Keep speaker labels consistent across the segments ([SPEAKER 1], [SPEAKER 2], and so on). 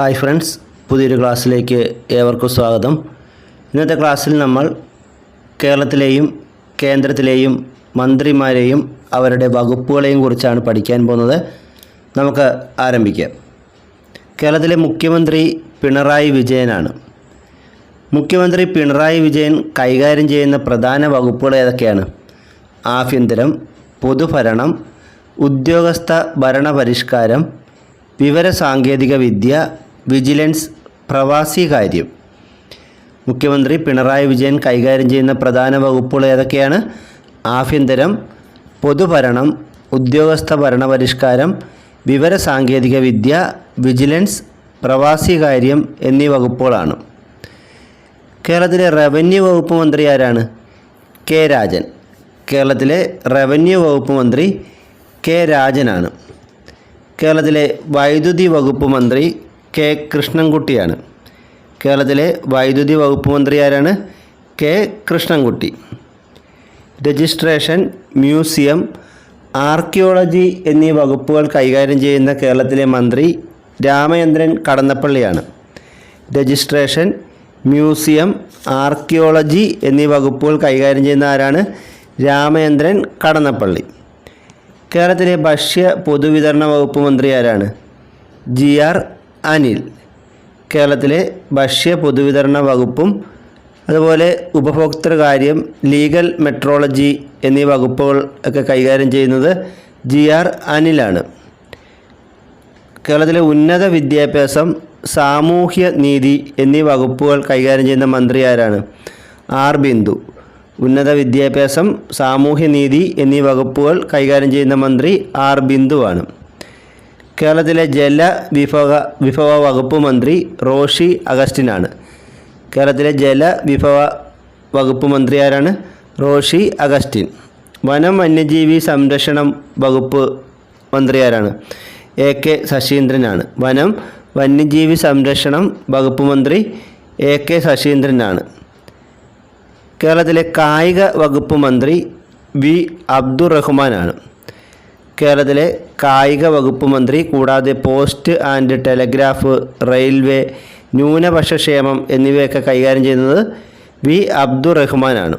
[SPEAKER 1] Hi friends പുതിയൊരു ക്ലാസ്സിലേക്ക് ഏവർക്കും സ്വാഗതം. ഇന്നത്തെ ക്ലാസ്സിൽ നമ്മൾ കേരളത്തിലെയും കേന്ദ്രത്തിലെയും മന്ത്രിമാരെയും അവരുടെ വകുപ്പുകളെയും കുറിച്ചാണ് പഠിക്കാൻ പോകുന്നത്. നമുക്ക് ആരംഭിക്കാം. കേരളത്തിലെ മുഖ്യമന്ത്രി പിണറായി വിജയനാണ്. മുഖ്യമന്ത്രി പിണറായി വിജയൻ കൈകാര്യം ചെയ്യുന്ന പ്രധാന വകുപ്പുകൾ ഏതൊക്കെയാണ്? ആഭ്യന്തരം പൊതുഭരണം ഉദ്യോഗസ്ഥ ഭരണപരിഷ്കാരം വിവരസാങ്കേതിക വിദ്യ വിജിലൻസ് പ്രവാസി കാര്യം. മുഖ്യമന്ത്രി പിണറായി വിജയൻ കൈകാര്യം ചെയ്യുന്ന പ്രധാന വകുപ്പുകൾ ഏതൊക്കെയാണ്? ആഭ്യന്തരം പൊതുഭരണം ഉദ്യോഗസ്ഥ ഭരണപരിഷ്കാരം വിവര സാങ്കേതിക വിദ്യ വിജിലൻസ് പ്രവാസി കാര്യം എന്നീ വകുപ്പുകളാണ്. കേരളത്തിലെ റവന്യൂ വകുപ്പ് മന്ത്രി ആരാണ്? കെ രാജൻ. കേരളത്തിലെ റവന്യൂ വകുപ്പ് മന്ത്രി കെ രാജനാണ്. കേരളത്തിലെ വൈദ്യുതി വകുപ്പ് മന്ത്രി കെ കൃഷ്ണൻകുട്ടിയാണ്. കേരളത്തിലെ വൈദ്യുതി വകുപ്പ് മന്ത്രി ആരാണ്? K Krishnankutty. Registration museum archaeology എന്നീ വകുപ്പുകൾ കൈകാര്യം ചെയ്യുന്ന കേരളത്തിലെ മന്ത്രി രാമചന്ദ്രൻ കടന്നപ്പള്ളിയാണ്. രജിസ്ട്രേഷൻ മ്യൂസിയം ആർക്കിയോളജി എന്നീ വകുപ്പുകൾ കൈകാര്യം ചെയ്യുന്ന ആരാണ്? രാമചന്ദ്രൻ കടന്നപ്പള്ളി. കേരളത്തിലെ ഭക്ഷ്യ പൊതുവിതരണ വകുപ്പ് മന്ത്രി ആരാണ്? G R Anil. കേരളത്തിലെ ഭക്ഷ്യ പൊതുവിതരണ വകുപ്പും അതുപോലെ ഉപഭോക്തൃകാര്യം ലീഗൽ മെട്രോളജി എന്നീ വകുപ്പുകൾ ഒക്കെ കൈകാര്യം ചെയ്യുന്നത് ജി ആർ അനിലാണ്. കേരളത്തിലെ ഉന്നത വിദ്യാഭ്യാസം സാമൂഹ്യ നീതി എന്നീ വകുപ്പുകൾ കൈകാര്യം ചെയ്യുന്ന മന്ത്രി ആരാണ്? ആർ ബിന്ദു. ഉന്നത വിദ്യാഭ്യാസം സാമൂഹ്യ നീതി എന്നീ വകുപ്പുകൾ കൈകാര്യം ചെയ്യുന്ന മന്ത്രി ആർ ബിന്ദുവാണ് കേരളത്തിലെ ജലവിഭവ വിഭവ വകുപ്പ് മന്ത്രി റോഷി അഗസ്റ്റിനാണ്. കേരളത്തിലെ ജലവിഭവ വകുപ്പ് മന്ത്രി ആരാണ്? റോഷി അഗസ്റ്റിൻ. വനം വന്യജീവി സംരക്ഷണം വകുപ്പ് മന്ത്രി ആരാണ്? എ കെ ശശീന്ദ്രനാണ്. വനം വന്യജീവി സംരക്ഷണം വകുപ്പ് മന്ത്രി എ കെ ശശീന്ദ്രനാണ്. കേരളത്തിലെ കായിക വകുപ്പ് മന്ത്രി വി അബ്ദുറഹ്മാനാണ്. കേരളത്തിലെ കായിക വകുപ്പ് മന്ത്രി കൂടാതെ പോസ്റ്റ് ആൻഡ് ടെലഗ്രാഫ് റെയിൽവേ ന്യൂനപക്ഷ ക്ഷേമം എന്നിവയൊക്കെ കൈകാര്യം ചെയ്യുന്നത് വി. അബ്ദുറഹ്മാനാണ്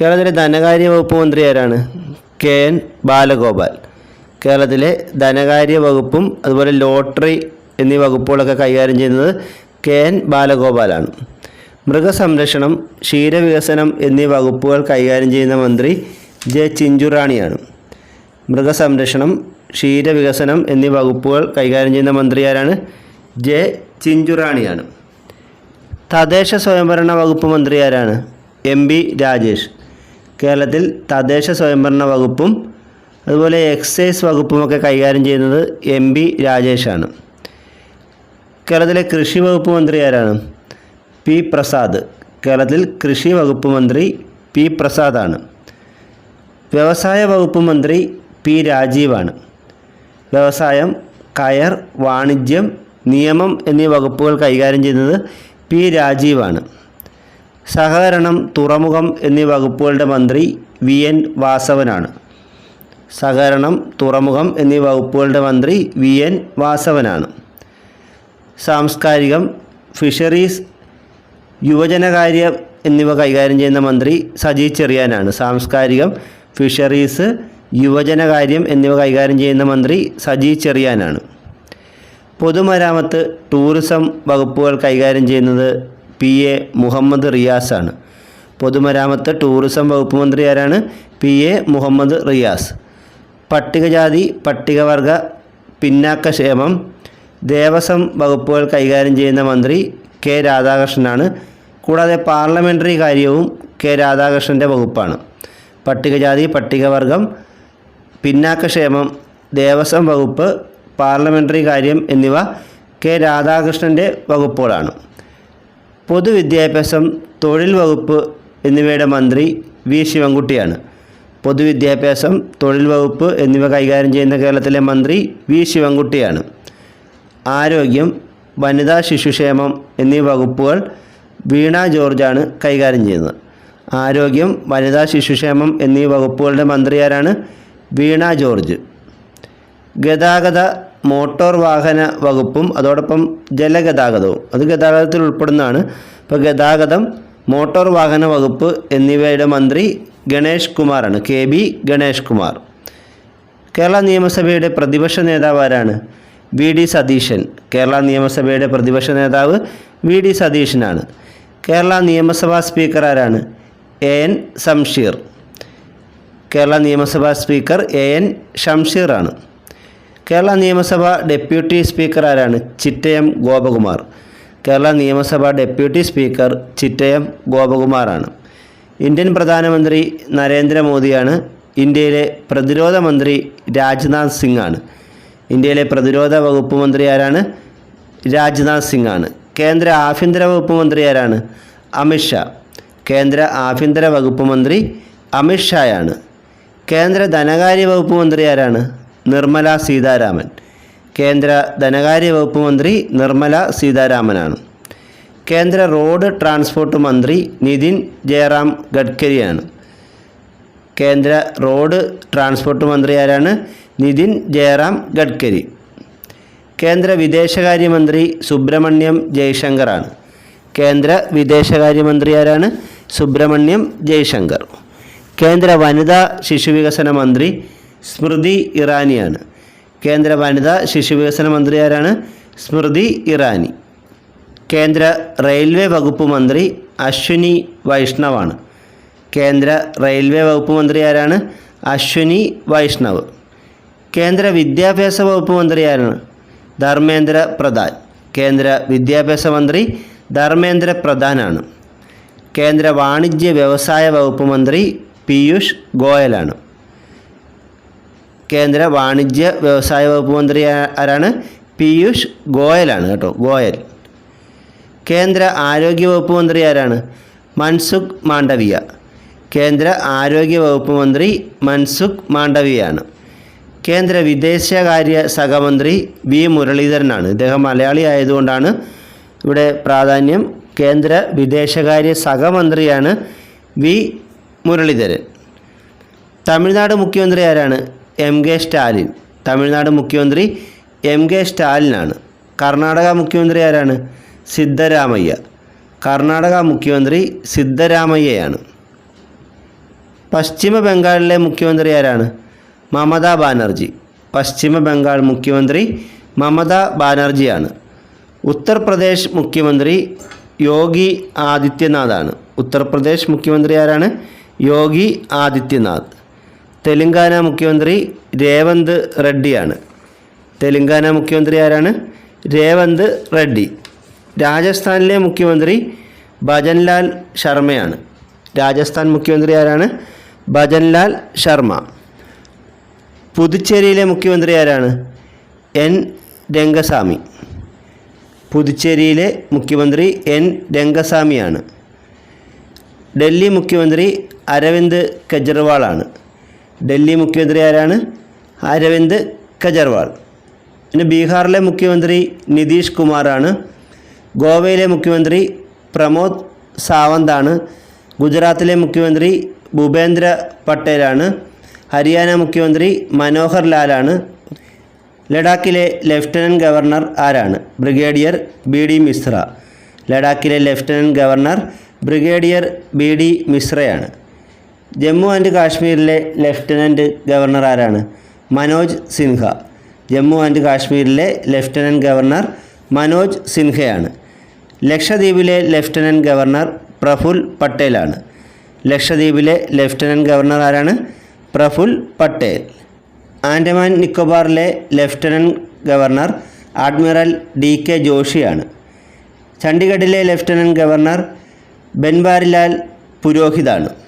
[SPEAKER 1] കേരളത്തിലെ ധനകാര്യ വകുപ്പ് മന്ത്രി ആരാണ്? കെ. എൻ. ബാലഗോപാൽ. കേരളത്തിലെ ധനകാര്യ വകുപ്പും അതുപോലെ ലോട്ടറി എന്നീ വകുപ്പുകളൊക്കെ കൈകാര്യം ചെയ്യുന്നത് കെ. എൻ. ബാലഗോപാലാണ് മൃഗസംരക്ഷണം ക്ഷീരവികസനം എന്നീ വകുപ്പുകൾ കൈകാര്യം ചെയ്യുന്ന മന്ത്രി ജെ. ചിഞ്ചുറാണിയാണ്. മൃഗസംരക്ഷണം ക്ഷീരവികസനം എന്നീ വകുപ്പുകൾ കൈകാര്യം ചെയ്യുന്ന മന്ത്രി ആരാണ് ജെ. ചിഞ്ചുറാണിയാണ്. തദ്ദേശ സ്വയംഭരണ വകുപ്പ് മന്ത്രി ആരാണ് എം. ബി രാജേഷ്. കേരളത്തിൽ തദ്ദേശ സ്വയംഭരണ വകുപ്പും അതുപോലെ എക്സൈസ് വകുപ്പുമൊക്കെ കൈകാര്യം ചെയ്യുന്നത് എം. ബി രാജേഷാണ്. കേരളത്തിലെ കൃഷി വകുപ്പ് മന്ത്രി ആരാണ് പി. പ്രസാദ്. കേരളത്തിൽ കൃഷി വകുപ്പ് മന്ത്രി പി. പ്രസാദാണ്. വ്യവസായ വകുപ്പ് മന്ത്രി പി രാജീവാണ്. വ്യവസായം കയർ വാണിജ്യം നിയമം എന്നീ വകുപ്പുകൾ കൈകാര്യം ചെയ്യുന്നത് പി രാജീവാണ്. സഹകരണം തുറമുഖം എന്നീ വകുപ്പുകളുടെ മന്ത്രി വി എൻ വാസവനാണ്. സഹകരണം തുറമുഖം എന്നീ വകുപ്പുകളുടെ മന്ത്രി വി എൻ വാസവനാണ്. സാംസ്കാരികം ഫിഷറീസ് യുവജനകാര്യം എന്നിവ കൈകാര്യം ചെയ്യുന്ന മന്ത്രി സജി ചെറിയാനാണ്. സാംസ്കാരികം ഫിഷറീസ് യുവജനകാര്യം എന്നിവ കൈകാര്യം ചെയ്യുന്ന മന്ത്രി സജി ചെറിയാനാണ്. പൊതുമരാമത്ത് ടൂറിസം വകുപ്പുകൾ കൈകാര്യം ചെയ്യുന്നത് പി എ മുഹമ്മദ് റിയാസാണ് പൊതുമരാമത്ത് ടൂറിസം വകുപ്പ് മന്ത്രി ആരാണ്? P A Muhammad Riyas. പട്ടികജാതി പട്ടികവർഗ പിന്നാക്കക്ഷേമം ദേവസ്വം വകുപ്പുകൾ കൈകാര്യം ചെയ്യുന്ന മന്ത്രി കെ രാധാകൃഷ്ണനാണ്. കൂടാതെ പാർലമെന്ററി കാര്യവും കെ രാധാകൃഷ്ണന്റെ വകുപ്പാണ്. പട്ടികജാതി പട്ടികവർഗം പിന്നാക്കക്ഷേമം ദേവസ്വം വകുപ്പ് പാർലമെന്ററി കാര്യം എന്നിവ കെ രാധാകൃഷ്ണന്റെ വകുപ്പുകളാണ് പൊതുവിദ്യാഭ്യാസം തൊഴിൽ വകുപ്പ് എന്നിവയുടെ മന്ത്രി വി ശിവൻകുട്ടിയാണ്. പൊതുവിദ്യാഭ്യാസം തൊഴിൽ വകുപ്പ് എന്നിവ കൈകാര്യം ചെയ്യുന്ന കേരളത്തിലെ മന്ത്രി വി ശിവൻകുട്ടിയാണ്. ആരോഗ്യം വനിതാ ശിശുക്ഷേമം എന്നീ വകുപ്പുകൾ വീണ ജോർജാണ് കൈകാര്യം ചെയ്യുന്നത്. ആരോഗ്യം വനിതാ ശിശുക്ഷേമം എന്നീ വകുപ്പുകളുടെ മന്ത്രി ആരാണ് വീണ ജോർജ്. ഗതാഗത മോട്ടോർ വാഹന വകുപ്പും അതോടൊപ്പം ജലഗതാഗതവും. അത് ഗതാഗതത്തിൽ ഉൾപ്പെടുന്നതാണ്. ഇപ്പോൾ ഗതാഗതം മോട്ടോർ വാഹന വകുപ്പ് എന്നിവയുടെ മന്ത്രി ഗണേഷ് കുമാറാണ്. K B Ganesh Kumar. Kerala നിയമസഭയുടെ പ്രതിപക്ഷ നേതാവ് ആരാണ്? V D Satheesan. കേരള നിയമസഭയുടെ പ്രതിപക്ഷ നേതാവ് വി ഡി സതീശനാണ്. കേരള നിയമസഭാ സ്പീക്കർ ആരാണ്? എ എൻ സംഷീർ കേരള നിയമസഭാ സ്പീക്കർ എ എൻ ഷംഷീറാണ് കേരള നിയമസഭാ ഡെപ്യൂട്ടി സ്പീക്കർ ആരാണ്? ചിറ്റയം ഗോപകുമാർ. കേരള നിയമസഭാ ഡെപ്യൂട്ടി സ്പീക്കർ ചിറ്റയം ഗോപകുമാറാണ്. ഇന്ത്യൻ പ്രധാനമന്ത്രി നരേന്ദ്രമോദിയാണ്. ഇന്ത്യയിലെ പ്രതിരോധ മന്ത്രി രാജ്നാഥ് സിംഗ് ആണ് ഇന്ത്യയിലെ പ്രതിരോധ വകുപ്പ് മന്ത്രി ആരാണ്? രാജ്നാഥ് സിംഗ് ആണ് കേന്ദ്ര ആഭ്യന്തര വകുപ്പ് മന്ത്രി ആരാണ്? അമിത്ഷാ കേന്ദ്ര ആഭ്യന്തര വകുപ്പ് മന്ത്രി അമിത്ഷായാണ് കേന്ദ്ര ധനകാര്യ വകുപ്പ് മന്ത്രി ആരാണ്? നിർമ്മല സീതാരാമൻ. കേന്ദ്ര ധനകാര്യ വകുപ്പ് മന്ത്രി നിർമ്മല സീതാരാമനാണ്. കേന്ദ്ര റോഡ് ട്രാൻസ്പോർട്ട് മന്ത്രി നിതിൻ ജയറാം ഗഡ്കരിയാണ്. കേന്ദ്ര റോഡ് ട്രാൻസ്പോർട്ട് മന്ത്രി ആരാണ്? നിതിൻ ജയറാം ഗഡ്കരി. കേന്ദ്ര വിദേശകാര്യമന്ത്രി സുബ്രഹ്മണ്യം ജയശങ്കറാണ്. കേന്ദ്ര വിദേശകാര്യമന്ത്രി ആരാണ്? സുബ്രഹ്മണ്യം ജയശങ്കർ. കേന്ദ്ര വനിതാ ശിശുവികസന മന്ത്രി സ്മൃതി ഇറാനിയാണ്. കേന്ദ്ര വനിതാ ശിശുവികസന മന്ത്രി ആരാണ്? സ്മൃതി ഇറാനി. കേന്ദ്ര റെയിൽവേ വകുപ്പ് മന്ത്രി അശ്വിനി വൈഷ്ണവാണ്. കേന്ദ്ര റെയിൽവേ വകുപ്പ് മന്ത്രി ആരാണ്? അശ്വിനി വൈഷ്ണവ്. കേന്ദ്ര വിദ്യാഭ്യാസ വകുപ്പ് മന്ത്രി ആരാണ്? ധർമ്മേന്ദ്ര പ്രധാൻ. കേന്ദ്ര വിദ്യാഭ്യാസ മന്ത്രി ധർമ്മേന്ദ്ര പ്രധാനാണ്. കേന്ദ്ര വാണിജ്യ വ്യവസായ വകുപ്പ് മന്ത്രി പീയൂഷ് ഗോയലാണ്. കേന്ദ്ര വാണിജ്യ വ്യവസായ വകുപ്പ് മന്ത്രി ആരാണ്? പീയൂഷ് ഗോയലാണ് കേട്ടോ ഗോയൽ. കേന്ദ്ര ആരോഗ്യ വകുപ്പ് മന്ത്രി ആരാണ്? മൻസുഖ് മാണ്ഡവിയ. കേന്ദ്ര ആരോഗ്യ വകുപ്പ് മന്ത്രി മൻസുഖ് മാണ്ഡവിയാണ്. കേന്ദ്ര വിദേശകാര്യ സഹമന്ത്രി വി. മുരളീധരനാണ്. ഇദ്ദേഹം മലയാളി ആയതുകൊണ്ടാണ് ഇവിടെ പ്രാധാന്യം. കേന്ദ്ര വിദേശകാര്യ സഹമന്ത്രിയാണ് വി. മുരളീധരൻ. തമിഴ്നാട് മുഖ്യമന്ത്രി ആരാണ്? M K Stalin. തമിഴ്നാട് മുഖ്യമന്ത്രി എം കെ സ്റ്റാലിനാണ്. കർണാടക മുഖ്യമന്ത്രി ആരാണ്? സിദ്ധരാമയ്യ. കർണാടക മുഖ്യമന്ത്രി സിദ്ധരാമയ്യയാണ്. പശ്ചിമ ബംഗാളിലെ മുഖ്യമന്ത്രി ആരാണ്? മമതാ ബാനർജി. പശ്ചിമ ബംഗാൾ മുഖ്യമന്ത്രി മമതാ ബാനർജിയാണ്. ഉത്തർപ്രദേശ് മുഖ്യമന്ത്രി യോഗി ആദിത്യനാഥാണ്. ഉത്തർപ്രദേശ് മുഖ്യമന്ത്രി ആരാണ്? യോഗി ആദിത്യനാഥ്. തെലങ്കാന മുഖ്യമന്ത്രി രേവന്ത് റെഡ്ഡിയാണ്. തെലങ്കാന മുഖ്യമന്ത്രി ആരാണ്? രേവന്ത് റെഡ്ഡി. രാജസ്ഥാനിലെ മുഖ്യമന്ത്രി ഭജൻലാൽ ശർമ്മയാണ്. രാജസ്ഥാൻ മുഖ്യമന്ത്രി ആരാണ്? ഭജൻലാൽ ശർമ്മ. പുതുച്ചേരിയിലെ മുഖ്യമന്ത്രി ആരാണ്? എൻ. രംഗസ്വാമി. പുതുച്ചേരിയിലെ മുഖ്യമന്ത്രി എൻ. രംഗസ്വാമിയാണ്. ഡൽഹി മുഖ്യമന്ത്രി അരവിന്ദ് കെജ്രിവാളാണ്. ഡൽഹി മുഖ്യമന്ത്രി ആരാണ്? അരവിന്ദ് കെജ്രിവാൾ. പിന്നെ ബീഹാറിലെ മുഖ്യമന്ത്രി നിതീഷ് കുമാറാണ്. ഗോവയിലെ മുഖ്യമന്ത്രി പ്രമോദ് സാവന്താണ്. ഗുജറാത്തിലെ മുഖ്യമന്ത്രി ഭൂപേന്ദ്ര പട്ടേലാണ്. ഹരിയാന മുഖ്യമന്ത്രി മനോഹർ ലാലാണ്. ലഡാക്കിലെ ലഫ്റ്റനന്റ് ഗവർണർ ആരാണ്? Brigadier B D Mishra. ലഡാക്കിലെ lieutenant governor brigadier B D മിശ്രയാണ്. Jammu and കാശ്മീരിലെ ലെഫ്റ്റനന്റ് ഗവർണർ ആരാണ്? മനോജ് സിൻഹ. ജമ്മു ആൻഡ് കാശ്മീരിലെ ലെഫ്റ്റനന്റ് ഗവർണർ മനോജ് സിൻഹയാണ്. ലക്ഷദ്വീപിലെ ലെഫ്റ്റനന്റ് ഗവർണർ പ്രഫുൽ പട്ടേലാണ്. ലക്ഷദ്വീപിലെ ലെഫ്റ്റനന്റ് ഗവർണർ ആരാണ്? Praful Patel. Andaman നിക്കോബാറിലെ lieutenant governor admiral D K ജോഷിയാണ്. ചണ്ഡീഗഡിലെ ലെഫ്റ്റനന്റ് ഗവർണർ ബെൻവാരിലാൽ പുരോഹിതാണ്.